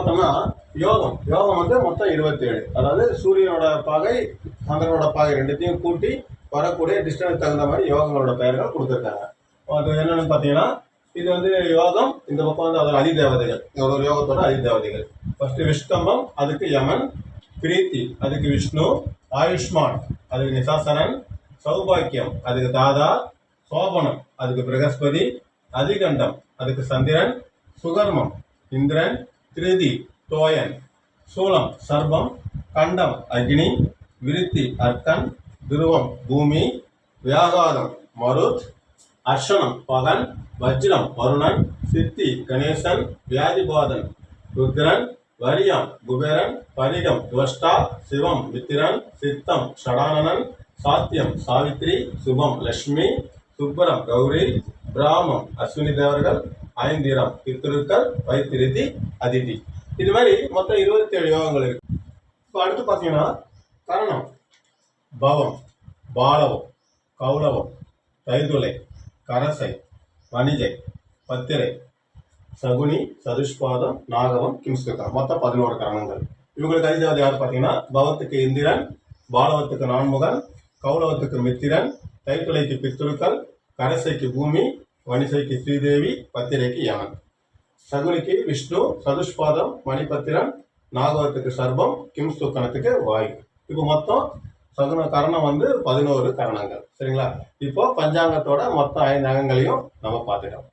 பார்த்தோன்னா யோகம். யோகம் வந்து இருபத்தி ஏழு அதாவது சூரியனோட பாகை சந்திரனோட பாகை ரெண்டுத்தையும் கூட்டி வரக்கூடிய டிஸ்டன்ஸ் தகுந்த மாதிரி யோகங்களோட பெயர்கள் கொடுத்துருக்காங்க. அது என்னன்னு பார்த்தீங்கன்னா இது வந்து யோகம் இந்த பக்கம் வந்து அதோட அதிதேவதைகள். ஒரு ஒரு யோகத்தோட அதிதேவதைகள். ஃபர்ஸ்ட் விஷ்கம்பம் அதுக்கு யமன் பிரீத்தி அதுக்கு விஷ்ணு ஆயுஷ்மான் அதுக்கு நிசாசனன் சௌபாக்கியம் அதுக்கு தாதா சோபனம் அதுக்கு பிரகஸ்பதி அதிகண்டம் அதுக்கு சந்திரன் சுகர்மம் இந்திரன் திருதி தோயன் சூலம் சர்பம் கண்டம் அக்னி விருத்தி அர்த்தன் துருவம் பூமி வியாகாதம் மருத் அர்ஷனம் பகன் வஜ்ரம் வருணன் சித்தி கணேசன் வியாதிபாதன் ருத்ரன் வரியம் குபேரன் பரிகம் துவஷ்டா சிவம் மித்திரன் சித்தம் ஷடானனன் சாத்தியம் சாவித்ரி சுபம் லக்ஷ்மி சுப்பரம் கௌரி பிராமம் அஸ்வினி தேவர்கள் ஐந்திரம். பித்ருக்கள் வைத்திருதி அதிதி இது மாதிரி மொத்தம் இருபத்தி ஏழு யோகங்கள் இருக்கு. இப்போ அடுத்து பார்த்தீங்கன்னா கரணம் பவம் பாலவம் கௌரவம் தைதுளை கரசை வணிஜை பத்திரை சகுனி சதுஷ்பாதம் நாகவம் கிம்ஸ்கரம் மொத்தம் பதினோரு கரணங்கள். இவங்களுக்கு அதிஜாதி யார் பார்த்தீங்கன்னா பவத்துக்கு இந்திரன் பாலவத்துக்கு நான்முகன் கௌரவத்துக்கு மித்திரன் தைத்துளைக்கு பித்துருக்கள் கரசைக்கு பூமி வணிசைக்கு ஸ்ரீதேவி பத்திரைக்கு யமன் சகுனிக்கு விஷ்ணு சதுஷ்பாதம் மணிபத்திரன் நாகவத்துக்கு சர்பம் கிம்ஸ்துக்கணத்துக்கு வாயு. இப்போ மொத்தம் சகுன கரணம் வந்து பதினோரு கரணங்கள். சரிங்களா? இப்போ பஞ்சாங்கத்தோட மொத்த ஐந்து அங்கங்களையும் நம்ம பார்த்துட்டோம்.